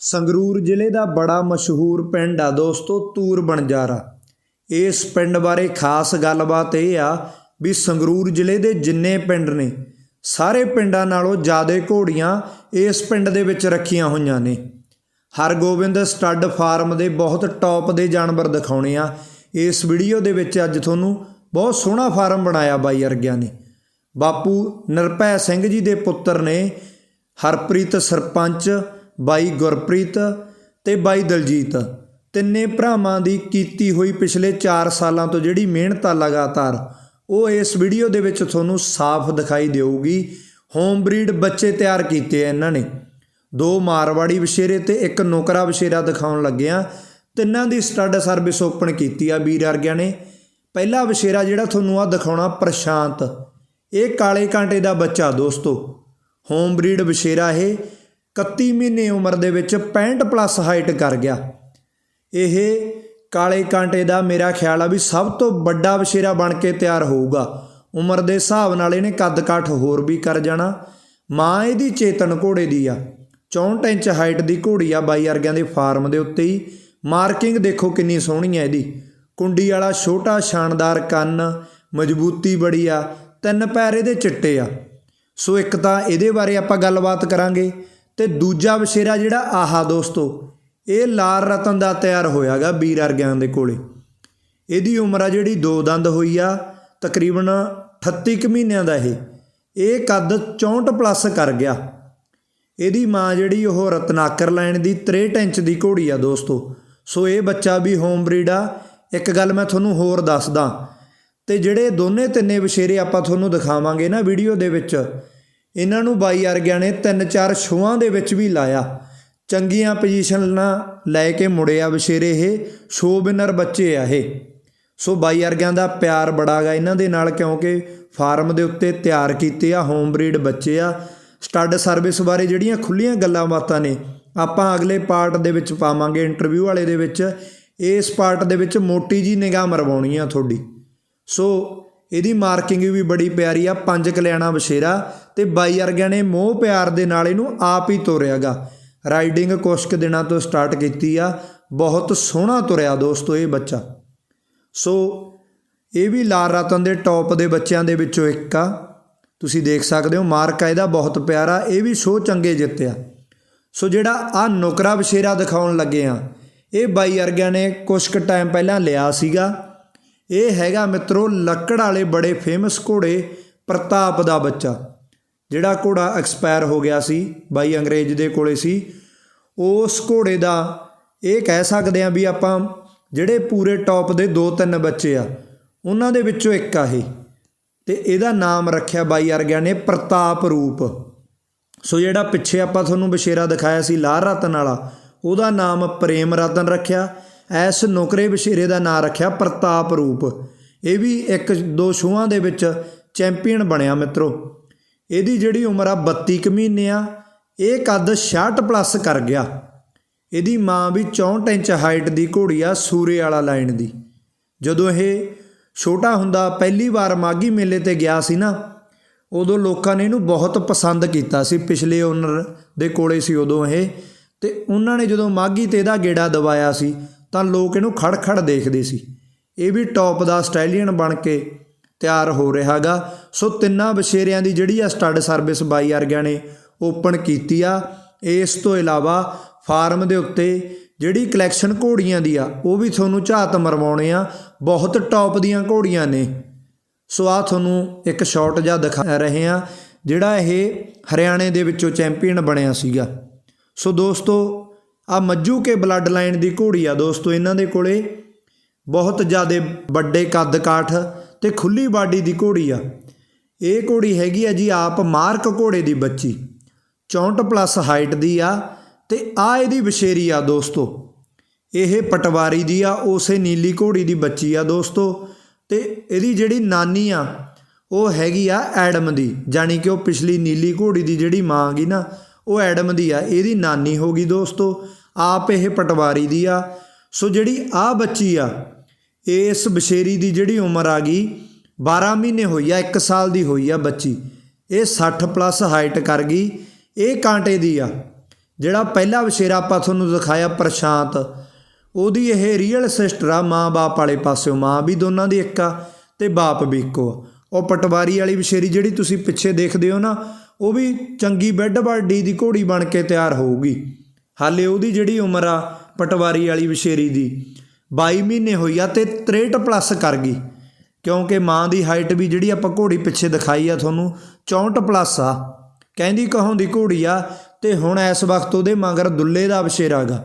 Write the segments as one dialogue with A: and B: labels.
A: ਸੰਗਰੂਰ ਜ਼ਿਲ੍ਹੇ ਦਾ ਬੜਾ ਮਸ਼ਹੂਰ ਪਿੰਡ ਆ ਦੋਸਤੋ, ਤੂਰ ਬਣਜਾਰਾ। ਇਸ ਪਿੰਡ ਬਾਰੇ ਖਾਸ ਗੱਲਬਾਤ ਇਹ ਆ ਵੀ ਸੰਗਰੂਰ ਜ਼ਿਲ੍ਹੇ ਦੇ ਜਿੰਨੇ ਪਿੰਡ ਨੇ, ਸਾਰੇ ਪਿੰਡਾਂ ਨਾਲੋਂ ਜ਼ਿਆਦਾ ਘੋੜੀਆਂ ਇਸ ਪਿੰਡ ਦੇ ਵਿੱਚ ਰੱਖੀਆਂ ਹੋਈਆਂ ਨੇ। ਹਰਗੋਬਿੰਦ ਸਟੱਡ ਫਾਰਮ ਦੇ ਬਹੁਤ ਟੌਪ ਦੇ ਜਾਨਵਰ ਦਿਖਾਉਣੇ ਆ। ਇਸ ਵੀਡੀਓ ਦੇ ਵਿੱਚ ਅੱਜ ਤੁਹਾਨੂੰ ਬਹੁਤ ਸੋਹਣਾ ਫਾਰਮ ਬਣਾਇਆ ਬਾਈ ਅਰਗਿਆ ਨੇ। ਬਾਪੂ ਨਿਰਭੈ ਸਿੰਘ ਜੀ ਦੇ ਪੁੱਤਰ ਨੇ ਹਰਪ੍ਰੀਤ ਸਰਪੰਚ ਬਾਈ ਗੁਰਪ੍ਰੀਤ ਤੇ ਬਾਈ ਦਲਜੀਤ। ਤਿੰਨੇ ਭਰਾਵਾਂ ਦੀ ਕੀਤੀ ਹੋਈ ਪਿਛਲੇ 4 ਸਾਲਾਂ ਤੋਂ ਜਿਹੜੀ ਮਿਹਨਤ ਆ ਲਗਾਤਾਰ, ਉਹ ਇਸ ਵੀਡੀਓ ਦੇ ਵਿੱਚ ਤੁਹਾਨੂੰ ਸਾਫ਼ ਦਿਖਾਈ ਦੇਊਗੀ। ਹੋਮ ਬਰੀਡ ਬੱਚੇ ਤਿਆਰ ਕੀਤੇ ਆ ਇਹਨਾਂ ਨੇ। ਦੋ ਮਾਰਵਾੜੀ ਵਿਸ਼ੇਰੇ ਤੇ ਇੱਕ ਨੌਕਰਾ ਵਿਸ਼ੇਰਾ ਦਿਖਾਉਣ ਲੱਗਿਆ ਤਿੰਨਾਂ ਦੀ ਸਟੱਡ ਸਰਵਿਸ ਓਪਨ ਕੀਤੀ ਆ ਵੀਰ ਵਰਗਿਆਂ ਨੇ। ਪਹਿਲਾ ਵਿਸ਼ੇਰਾ ਜਿਹੜਾ ਤੁਹਾਨੂੰ ਆ ਦਿਖਾਉਣਾ ਪ੍ਰਸ਼ਾਂਤ। ਇਹ ਕਾਲੇ ਕਾਂਟੇ ਦਾ ਬੱਚਾ ਦੋਸਤੋ। ਹੋਮ ਬਰੀਡ ਵਿਸ਼ੇਰਾ ਇਹ। 31 ਮਹੀਨੇ ਉਮਰ ਦੇ ਵਿੱਚ 65 ਪਲੱਸ ਹਾਈਟ ਕਰ ਗਿਆ। ਇਹ ਕਾਲੇ ਕਾਂਟੇ ਦਾ ਮੇਰਾ ਖਿਆਲ ਆ ਵੀ ਸਭ ਤੋਂ ਵੱਡਾ ਵਿਸ਼ੇਰਾ ਬਣ ਕੇ ਤਿਆਰ ਹੋਊਗਾ। ਉਮਰ ਦੇ ਹਿਸਾਬ ਨਾਲ ਇਹਨੇ ਕੱਦ ਕਾਠ ਹੋਰ ਵੀ ਕਰ ਜਾਣਾ। ਮਾਂ ਇਹਦੀ ਚੇਤਨ ਘੋੜੇ ਦੀ ਆ। 64 ਇੰਚ ਹਾਈਟ ਦੀ ਘੋੜੀ ਆ ਬਾਈ ਵਰਗਿਆਂ ਦੇ ਫਾਰਮ ਦੇ ਉੱਤੇ ਹੀ। ਮਾਰਕਿੰਗ ਦੇਖੋ ਕਿੰਨੀ ਸੋਹਣੀ ਹੈ ਇਹਦੀ। ਕੁੰਡੀ ਵਾਲਾ ਛੋਟਾ ਸ਼ਾਨਦਾਰ ਕੰਨ, ਮਜ਼ਬੂਤੀ ਬੜੀ ਆ, ਤਿੰਨ ਪੈਰ ਇਹਦੇ ਚਿੱਟੇ ਆ। ਸੋ ਇੱਕ ਤਾਂ ਇਹਦੇ ਬਾਰੇ ਆਪਾਂ ਗੱਲਬਾਤ ਕਰਾਂਗੇ। ਤੇ ਦੂਜਾ ਵਿਸ਼ੇਰਾ ਜਿਹੜਾ ਆਹਾ ਦੋਸਤੋ, ਇਹ ਲਾਲ ਰਤਨ ਦਾ ਤਿਆਰ ਹੋਇਆਗਾ ਵੀਰ ਅਰਗਿਆਂ ਦੇ ਕੋਲੇ। ਇਹਦੀ ਉਮਰ ਆ ਜਿਹੜੀ ਦੋ ਦੰਦ ਹੋਈ ਆ, ਤਕਰੀਬਨ 38 ਕੁ ਮਹੀਨਿਆਂ ਦਾ ਇਹ। ਇਹ ਕੱਦ 64 ਪਲੱਸ ਕਰ ਗਿਆ। ਇਹਦੀ ਮਾਂ ਜਿਹੜੀ ਉਹ ਰਤਨਾਕਰ ਲੈਣ ਦੀ 63 ਇੰਚ ਦੀ ਘੋੜੀ ਆ ਦੋਸਤੋ। ਸੋ ਇਹ ਬੱਚਾ ਵੀ ਹੋਮ ਬਰੀਡ ਆ। ਇੱਕ ਗੱਲ ਮੈਂ ਤੁਹਾਨੂੰ ਹੋਰ ਦੱਸਦਾ, ਤੇ ਜਿਹੜੇ ਦੋਨੇ ਤਿੰਨੇ ਵਿਸ਼ੇਰੇ ਆਪਾਂ ਤੁਹਾਨੂੰ ਦਿਖਾਵਾਂਗੇ ਨਾ ਵੀਡੀਓ ਦੇ ਵਿੱਚ ਇਹਨਾਂ ਨੂੰ ਬਾਈ ਅਰਗਿਆਂ ਨੇ ਤਿੰਨ ਚਾਰ ਸ਼ੋਆਂ ਦੇ ਵਿੱਚ ਵੀ ਲਾਇਆ। ਚੰਗੀਆਂ ਪੋਜੀਸ਼ਨਾਂ ਲੈ ਕੇ ਮੁੜਿਆ ਵਿਸ਼ੇਰੇ ਇਹ ਸ਼ੋ ਵਿਨਰ ਬੱਚੇ ਆ ਇਹ। ਸੋ ਬਾਈ ਅਰਗਿਆਂ ਦਾ ਪਿਆਰ ਬੜਾ ਗਾ ਇਹਨਾਂ ਦੇ ਨਾਲ ਕਿਉਂਕਿ ਫਾਰਮ ਦੇ ਉੱਤੇ ਤਿਆਰ ਕੀਤੇ ਆ ਹੋਮ ਬਰੀਡ ਬੱਚੇ ਆ। ਸਟੱਡ ਸਰਵਿਸ ਬਾਰੇ ਜਿਹੜੀਆਂ ਖੁੱਲੀਆਂ ਗੱਲਾਂ ਬਾਤਾਂ ਨੇ, ਆਪਾਂ ਅਗਲੇ ਪਾਰਟ ਦੇ ਵਿੱਚ ਪਾਵਾਂਗੇ ਇੰਟਰਵਿਊ ਵਾਲੇ ਦੇ ਵਿੱਚ। ਇਸ ਪਾਰਟ ਦੇ ਵਿੱਚ ਮੋਟੀ ਜੀ ਨਿਗਾਹ ਮਰਵਾਉਣੀ ਆ ਤੁਹਾਡੀ। ਸੋ ਇਹਦੀ ਮਾਰਕਿੰਗ ਵੀ ਬੜੀ ਪਿਆਰੀ ਆ, ਪੰਜ ਕਲਿਆਣਾ ਬਸ਼ੇਰਾ। ਤੇ ਬਾਈ ਵਰਗਿਆਂ ਨੇ ਮੋਹ ਪਿਆਰ ਦੇ ਨਾਲ ਇਹਨੂੰ ਆਪ ਹੀ ਤੋਰਿਆਗਾ। ਰਾਈਡਿੰਗ ਕੁਛ ਕੁ ਦਿਨਾਂ ਤੋਂ ਸਟਾਰਟ ਕੀਤੀ ਆ। ਬਹੁਤ ਸੋਹਣਾ ਤੁਰਿਆ ਦੋਸਤੋ ਇਹ ਬੱਚਾ। ਸੋ ਇਹ ਵੀ ਲਾਲ ਰਤਨ ਦੇ ਟੌਪ ਦੇ ਬੱਚਿਆਂ ਦੇ ਵਿੱਚੋਂ ਇੱਕ ਆ। ਤੁਸੀਂ ਦੇਖ ਸਕਦੇ ਹੋ ਮਾਰਕ ਇਹਦਾ ਬਹੁਤ ਪਿਆਰਾ ਇਹ ਵੀ ਸੋ ਚੰਗੇ ਜਿੱਤਿਆ। ਸੋ ਜਿਹੜਾ ਆ ਨੁਕਰਾ ਬਸ਼ੇਰਾ ਦਿਖਾਉਣ ਲੱਗੇ ਆ, ਇਹ ਬਾਈ ਵਰਗਿਆਂ ਨੇ ਕੁਛ ਕੁ ਟਾਈਮ ਪਹਿਲਾਂ ਲਿਆ ਸੀਗਾ। ਇਹ ਹੈਗਾ ਮਿੱਤਰੋ ਲੱਕੜ ਵਾਲੇ ਬੜੇ ਫੇਮਸ ਘੋੜੇ ਪ੍ਰਤਾਪ ਦਾ ਬੱਚਾ। ਜਿਹੜਾ ਘੋੜਾ ਐਕਸਪਾਇਰ ਹੋ ਗਿਆ ਸੀ, ਬਾਈ ਅੰਗਰੇਜ਼ ਦੇ ਕੋਲੇ ਸੀ, ਉਸ ਘੋੜੇ ਦਾ ਇਹ ਕਹਿ ਸਕਦੇ ਆ ਵੀ ਆਪਾਂ ਜਿਹੜੇ ਪੂਰੇ ਟੌਪ ਦੇ ਦੋ ਤਿੰਨ ਬੱਚੇ ਆ, ਉਹਨਾਂ ਦੇ ਵਿੱਚੋਂ ਇੱਕ ਆ ਇਹ। ਤੇ ਇਹਦਾ ਨਾਮ ਰੱਖਿਆ ਬਾਈ ਅਰਗਿਆ ਨੇ ਪ੍ਰਤਾਪ ਰੂਪ। ਸੋ ਜਿਹੜਾ ਪਿੱਛੇ ਆਪਾਂ ਤੁਹਾਨੂੰ ਬਸ਼ੇਰਾ ਦਿਖਾਇਆ ਸੀ, ਲਾਲ ਰਤਨ ਵਾਲਾ, ਉਹਦਾ ਨਾਮ ਪ੍ਰੇਮ ਰਤਨ ਰੱਖਿਆ ਐਸ ਨੌਕਰੇ ਬਸ਼ੇਰੇ ਦਾ ਨਾਮ ਰੱਖਿਆ ਪ੍ਰਤਾਪ ਰੂਪ। ਇਹ ਵੀ ਇੱਕ ਦੋ ਸ਼ੋਆਂ ਦੇ ਵਿੱਚ ਚੈਂਪੀਅਨ ਬਣਿਆ ਮਿੱਤਰੋ। ਇਹਦੀ ਜਿਹੜੀ ਉਮਰ ਆ 32 ਕੁ ਮਹੀਨੇ ਆ, ਇਹ ਕੱਦ 66 ਪਲੱਸ ਕਰ ਗਿਆ। ਇਹਦੀ ਮਾਂ ਵੀ 64 ਇੰਚ ਹਾਈਟ ਦੀ ਘੋੜੀ ਆ ਸੂਰੇ ਵਾਲਾ ਲਾਈਨ ਦੀ। ਜਦੋਂ ਇਹ ਛੋਟਾ ਹੁੰਦਾ, ਪਹਿਲੀ ਵਾਰ ਮਾਗੀ ਮੇਲੇ ਤੇ ਗਿਆ ਸੀ ਨਾ, ਉਦੋਂ ਲੋਕਾਂ ਨੇ ਇਹਨੂੰ ਬਹੁਤ ਪਸੰਦ ਕੀਤਾ ਸੀ। ਪਿਛਲੇ ਓਨਰ ਦੇ ਕੋਲੇ ਸੀ ਉਦੋਂ ਇਹ, ਤੇ ਉਹਨਾਂ ਨੇ ਜਦੋਂ ਮਾਗੀ ਤੇ ਇਹਦਾ ਗੇੜਾ ਦਵਾਇਆ ਸੀ, ਤਾਂ ਲੋਕ ਇਹਨੂੰ ਖੜ-ਖੜ ਦੇਖਦੇ ਸੀ। ਇਹ ਵੀ ਟੌਪ ਦਾ ਆਸਟ੍ਰੇਲੀਅਨ ਬਣ ਕੇ ਤਿਆਰ ਹੋ ਰਿਹਾਗਾ। ਸੋ ਤਿੰਨਾਂ ਬਸ਼ੇਰਿਆਂ ਦੀ ਜਿਹੜੀ ਆ ਸਟੱਡ ਸਰਵਿਸ ਬਾਈ ਵਰਗਿਆਂ ਨੇ ਓਪਨ ਕੀਤੀ ਆ, ਇਸ ਤੋਂ ਇਲਾਵਾ ਫਾਰਮ ਦੇ ਉੱਤੇ ਜਿਹੜੀ ਕਲੈਕਸ਼ਨ ਘੋੜੀਆਂ ਦੀ ਆ, ਉਹ ਵੀ ਤੁਹਾਨੂੰ ਝਾਤ ਮਰਵਾਉਣੇ ਆ। ਬਹੁਤ ਟੌਪ ਦੀਆਂ ਘੋੜੀਆਂ ਨੇ। ਸੋ ਆ ਤੁਹਾਨੂੰ ਇੱਕ ਸ਼ਾਟ ਜਿਹਾ ਦਿਖਾ ਰਹੇ ਆ, ਜਿਹੜਾ ਇਹ ਹਰਿਆਣੇ ਦੇ ਵਿੱਚੋਂ ਚੈਂਪੀਅਨ ਬਣਿਆ ਸੀਗਾ। ਸੋ ਦੋਸਤੋ ਆ ਮੱਜੂ ਕੇ ਬਲੱਡ ਲਾਈਨ ਦੀ ਘੋੜੀ ਆ ਦੋਸਤੋ, ਇਹਨਾਂ ਦੇ ਕੋਲੇ। ਬਹੁਤ ਜ਼ਿਆਦਾ ਵੱਡੇ ਕੱਦ ਕਾਠ ਤੇ ਖੁੱਲੀ ਬਾਡੀ ਦੀ ਘੋੜੀ ਆ। ਇਹ ਘੋੜੀ ਹੈਗੀ ਆ ਜੀ ਆਪ ਮਾਰਕ ਘੋੜੇ ਦੀ ਬੱਚੀ। 64 ਪਲੱਸ ਹਾਈਟ ਦੀ ਆ ਤੇ ਆ ਇਹਦੀ ਵਿਸ਼ੇਰੀ ਆ ਦੋਸਤੋ। ਇਹ ਪਟਵਾਰੀ ਦੀ ਆ, ਉਸੇ ਨੀਲੀ ਘੋੜੀ ਦੀ ਬੱਚੀ ਆ ਦੋਸਤੋ। ਤੇ ਇਹਦੀ ਜਿਹੜੀ ਨਾਨੀ ਆ, ਉਹ ਹੈਗੀ ਆ ਐਡਮ ਦੀ। ਜਾਨੀ ਕਿ ਉਹ ਪਿਛਲੀ ਨੀਲੀ ਘੋੜੀ ਦੀ ਜਿਹੜੀ ਮਾਂ ਗਈ ਨਾ, ਉਹ ਐਡਮ ਦੀ ਆ। ਇਹਦੀ ਨਾਨੀ ਹੋ ਗਈ ਦੋਸਤੋ। ਆਪ ਇਹ ਪਟਵਾਰੀ ਦੀ ਆ। ਸੋ ਜਿਹੜੀ ਆ ਬੱਚੀ ਆ ਇਸ ਬਸ਼ੇਰੀ ਦੀ ਜਿਹੜੀ ਉਮਰ ਆ ਗਈ 12 ਮਹੀਨੇ ਹੋਈ ਆ 1 ਸਾਲ ਦੀ ਹੋਈ ਆ ਬੱਚੀ। ਇਹ 60 ਪਲੱਸ ਹਾਈਟ ਕਰ ਗਈ। ਇਹ ਕਾਂਟੇ ਦੀ ਆ, ਜਿਹੜਾ ਪਹਿਲਾ ਵਛੇਰਾ ਆਪਾਂ ਤੁਹਾਨੂੰ ਦਿਖਾਇਆ ਪ੍ਰਸ਼ਾਂਤ। ਉਹਦੀ ਇਹ ਰੀਅਲ ਸਿਸਟਰ ਆ ਮਾਂ-ਬਾਪ ਵਾਲੇ ਪਾਸਿਓਂ। ਮਾਂ ਵੀ ਦੋਨਾਂ ਦੀ ਇੱਕ ਆ ਤੇ ਬਾਪ ਵੀ ਇੱਕੋ ਆ। ਉਹ ਪਟਵਾਰੀ ਵਾਲੀ ਵਛੇਰੀ ਜਿਹੜੀ ਤੁਸੀਂ ਪਿੱਛੇ ਦੇਖਦੇ ਹੋ ਨਾ, ਉਹ ਵੀ ਚੰਗੀ ਬੈੱਡ ਬਾਡੀ ਦੀ ਘੋੜੀ ਬਣ ਕੇ ਤਿਆਰ ਹੋਊਗੀ। ਹਾਲੇ ਉਹਦੀ ਜਿਹੜੀ ਉਮਰ ਆ, ਪਟਵਾਰੀ ਵਾਲੀ ਵਛੇਰੀ ਦੀ। 22 ਮਹੀਨੇ ਹੋਈ ਆ ਤੇ 63 ਪਲੱਸ ਕਰ ਗਈ। ਕਿਉਂਕਿ ਮਾਂ ਦੀ ਹਾਈਟ ਵੀ ਜਿਹੜੀ ਆਪਾਂ ਘੋੜੀ ਪਿੱਛੇ ਦਿਖਾਈ ਆ ਤੁਹਾਨੂੰ 64 ਪਲੱਸ ਆ। ਕਹਿੰਦੀ ਕਹੋਂ ਦੀ ਘੋੜੀ ਆ ਤੇ ਹੁਣ ਇਸ ਵਕਤ ਉਹਦੇ ਮਗਰ ਦੁੱਲੇ ਦਾ ਵਛੇਰਾ ਗਾ।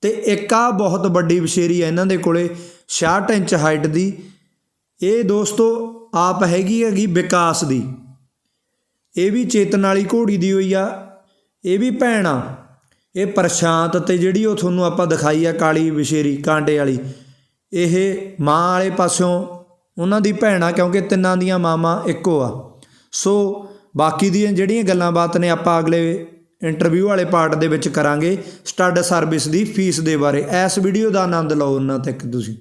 A: ਤੇ ਇੱਕ ਆ ਬਹੁਤ ਵੱਡੀ ਵਛੇਰੀ ਆ ਇਹਨਾਂ ਦੇ ਕੋਲੇ 66 ਇੰਚ ਹਾਈਟ ਦੀ। ਇਹ ਦੋਸਤੋ ਆਪ ਹੈਗੀ ਹੈਗੀ ਵਿਕਾਸ ਦੀ। ਇਹ ਵੀ ਚੇਤਨ ਵਾਲੀ ਘੋੜੀ ਦੀ ਹੋਈ ਆ, ਇਹ ਵੀ ਭੈਣ ਆ। ਇਹ ਪ੍ਰਸ਼ਾਂਤ ਤੇ ਜਿਹੜੀ ਉਹ ਤੁਹਾਨੂੰ ਆਪਾਂ ਦਿਖਾਈ ਆ ਕਾਲੀ ਵਿਸ਼ੇਰੀ, ਕਾਂਡੇ ਵਾਲੀ, ਇਹ ਮਾਂ ਵਾਲੇ ਪਾਸਿਓਂ ਉਹਨਾਂ ਦੀ ਭੈਣ ਆ, ਕਿਉਂਕਿ ਤਿੰਨਾਂ ਦੀਆਂ ਮਾਵਾਂ ਇੱਕੋ ਆ। ਸੋ ਬਾਕੀ ਦੀਆਂ ਜਿਹੜੀਆਂ ਗੱਲਾਂ ਬਾਤ ਨੇ ਆਪਾਂ ਅਗਲੇ ਇੰਟਰਵਿਊ ਵਾਲੇ ਪਾਰਟ ਦੇ ਵਿੱਚ ਕਰਾਂਗੇ ਸਟੱਡ ਸਰਵਿਸ ਦੀ ਫੀਸ ਦੇ ਬਾਰੇ। ਇਸ ਵੀਡੀਓ ਦਾ ਆਨੰਦ ਲਓ ਉਹਨਾਂ ਤੱਕ ਤੁਸੀਂ।